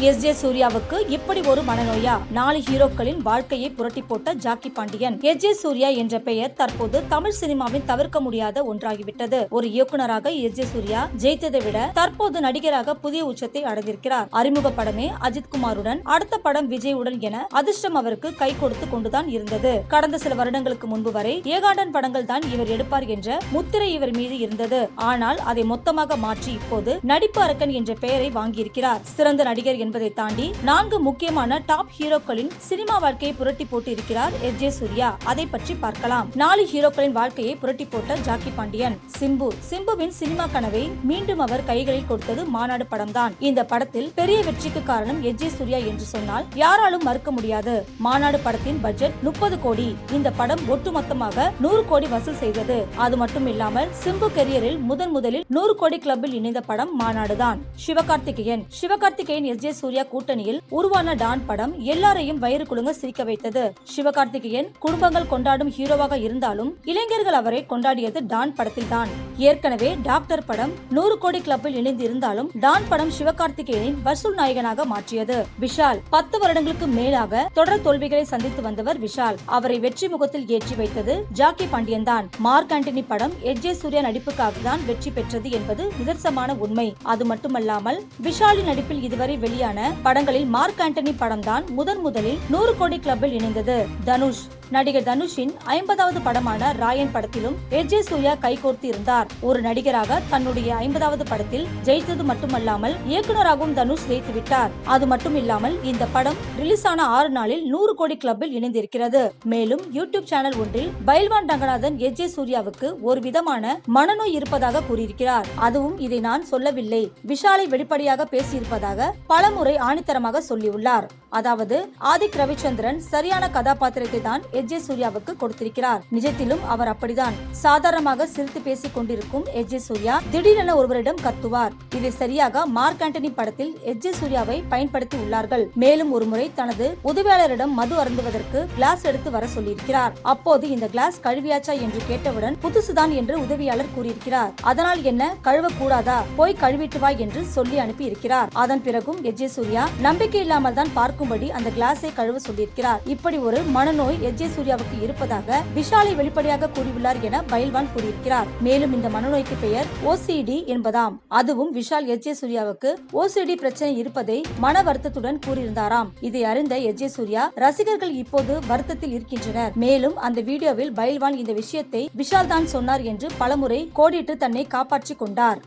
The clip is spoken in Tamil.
எஸ். ஜே. சூர்யாவுக்கு இப்படி ஒரு மனநோயா? நாலு ஹீரோக்களின் வாழ்க்கையை புரட்டி போட்ட Jackie Pandian. S. J. Surya என்ற பெயர் தற்போது தமிழ் சினிமாவின் தவிர்க்க முடியாத ஒன்றாகிவிட்டது. ஒரு இயக்குனராக எஸ். ஜே. சூர்யா ஜெயித்ததை விட தற்போது நடிகராக புதிய உச்சத்தை அடைந்திருக்கிறார். அறிமுக படமே அஜித்குமாருடன் அடுத்த படம் விஜயுடன் என அதிர்ஷ்டம் அவருக்கு கை கொடுத்து கொண்டுதான் இருந்தது. கடந்த சில வருடங்களுக்கு முன்பு வரை ஏகாண்டன் படங்கள் தான் இவர் எடுப்பார் என்ற முத்திரை இவர் மீது இருந்தது. ஆனால் அதை மொத்தமாக மாற்றி இப்போது நடிப்பு அரக்கன் என்ற பெயரை வாங்கியிருக்கிறார். சிறந்த நடிகர் என்பதை தாண்டி நான்கு முக்கியமான டாப் ஹீரோக்களின் சினிமா வாழ்க்கையை புரட்டி போட்டு இருக்கிறார் எஸ் ஜே சூர்யா. அதை பற்றி பார்க்கலாம். நாலு ஹீரோக்களின் வாழ்க்கையை புரட்டி போட்ட ஜாக்கி பாண்டியன் சிம்பு. சிம்புவின் சினிமா கனவை மீண்டும் அவர் கைகளில் கொடுத்தது மாநாடு படம்தான். இந்த படத்தில் பெரிய வெற்றிக்கு காரணம் எஸ் ஜே சூர்யா என்று சொன்னால் யாராலும் மறுக்க முடியாது. மாநாடு படத்தின் பட்ஜெட் முப்பது கோடி. இந்த படம் ஒட்டுமொத்தமாக நூறு கோடி வசூல் செய்தது. அது மட்டும் இல்லாமல் சிம்பு கெரியரில் முதன் முதலில் நூறு கோடி கிளப்பில் இணைந்த படம் மாநாடுதான். சிவகார்த்திகேயன். சிவகார்த்திகேயன் எஸ் ஜே சூர்யா கூட்டணியில் உருவான டான் படம் எல்லாரையும் வயிறு குலுங்க சிரிக்க வைத்தது. சிவகார்த்திகேயன் குடும்பங்கள் கொண்டாடும் ஹீரோவாக இருந்தாலும் இளைஞர்கள் அவரை கொண்டாடியது டான் படத்தில் தான் ஏற்கனவே டாக்டர் படம் நூறு கோடி கிளப்பில் இணைந்திருந்தாலும் டான் படம் சிவகார்த்திகேயனின் வசூல் நாயகனாக மாற்றியது. விஷால் பத்து வருடங்களுக்கு மேலாக தொடர் தோல்விகளை சந்தித்து வந்தவர் விஷால். அவரை வெற்றி முகத்தில் ஏற்றி வைத்தது ஜாக்கி பாண்டியன் தான் மார்க் ஆண்டனி படம் எஜ்ஜே சூர்யா நடிப்புக்காக தான் வெற்றி பெற்றது என்பது நிதர்சமான உண்மை. அது மட்டுமல்லாமல் விஷாலின் நடிப்பில் இதுவரை வெளியான படங்களில் மார்க் ஆண்டனி படம் தான் முதன் முதலில் நூறு கோடி கிளப்பில் இணைந்தது. தனுஷ் நடிகர் தனுஷின் ஐம்பதாவது படமான ராயன் படத்திலும் எஜே சூர்யா கைகோர்த்து இருந்தார் ஒரு நடிகராக தன்னுடைய ஐம்பதாவது படத்தில் ஜெயித்தது மட்டுமல்லாமல் இயக்குனராகவும் தனுஷ் ஜெயித்து விட்டார். அது மட்டும் இல்லாமல் இந்த படம் ரிலீஸ் ஆன ஆறு நாளில் நூறு கோடி கிளப்பில் இணைந்திருக்கிறது. மேலும் யூடியூப் சேனல் ஒன்றில் பைல்வான் ரங்கநாதன் எஜே சூர்யாவுக்கு ஒரு விதமான மனநோய் இருப்பதாக கூறியிருக்கிறார். அதுவும் இதை நான் சொல்லவில்லை. விஷாலை வெளிப்படையாக பேசியிருப்பதாக பலமுறை ஆணித்தரமாக சொல்லியுள்ளார். அதாவது ஆதிக் ரவிச்சந்திரன் சரியான கதாபாத்திரத்தை தான் எஜ் ஜே. சூர்யாவுக்கு கொடுத்திருக்கிறார். நிஜத்திலும் அவர் அப்படிதான் சாதாரணமாக சிரித்து பேசிக் கொண்டிருக்கும் எஜ் ஜே. சூர்யா திடீரென ஒருவரிடம் கத்துவார். இதை சரியாக மார்க் ஆண்டனி படத்தில் எஜ் ஜே. சூர்யாவை பயன்படுத்தி உள்ளார்கள். மேலும் ஒருமுறை தனது உதவியாளரிடம் மது அருந்துவதற்கு கிளாஸ் எடுத்து வர சொல்லியிருக்கிறார். அப்போது இந்த கிளாஸ் கழுவியாச்சா என்று கேட்டவுடன் புதுசுதான் என்று உதவியாளர் கூறியிருக்கிறார். அதனால் என்ன? கழுவ கூடாதா போய் கழுவிட்டு வா என்று சொல்லி அனுப்பி இருக்கிறார் அதன் பிறகும் எஜ்ஜே சூர்யா நம்பிக்கை இல்லாமல் தான் பார்க்கும்படி அந்த கிளாஸை கழுவ சொல்லியிருக்கிறார். இப்படி ஒரு மனநோய் எஜ்ஜே ஜே சூர்யாவுக்கு இருப்பதாக விஷாலை வெளிப்படையாக கூறியுள்ளார் என பயில்வான் கூறியிருக்கிறார். மேலும் இந்த மனநோய்க்கு பெயர் ஓசிடி என்பதாம். அதுவும் விஷால் எஸ் சூர்யாவுக்கு ஓசிடி பிரச்சனை இருப்பதை மன வருத்தத்துடன் கூறியிருந்தாராம். இதை அறிந்த எஸ் சூர்யா ரசிகர்கள் இப்போது வருத்தத்தில் இருக்கின்றனர். மேலும் அந்த வீடியோவில் பயில்வான் இந்த விஷயத்தை விஷால் தான் சொன்னார் என்று பலமுறை கோடிட்டு தன்னை காப்பாற்றிக் கொண்டார்.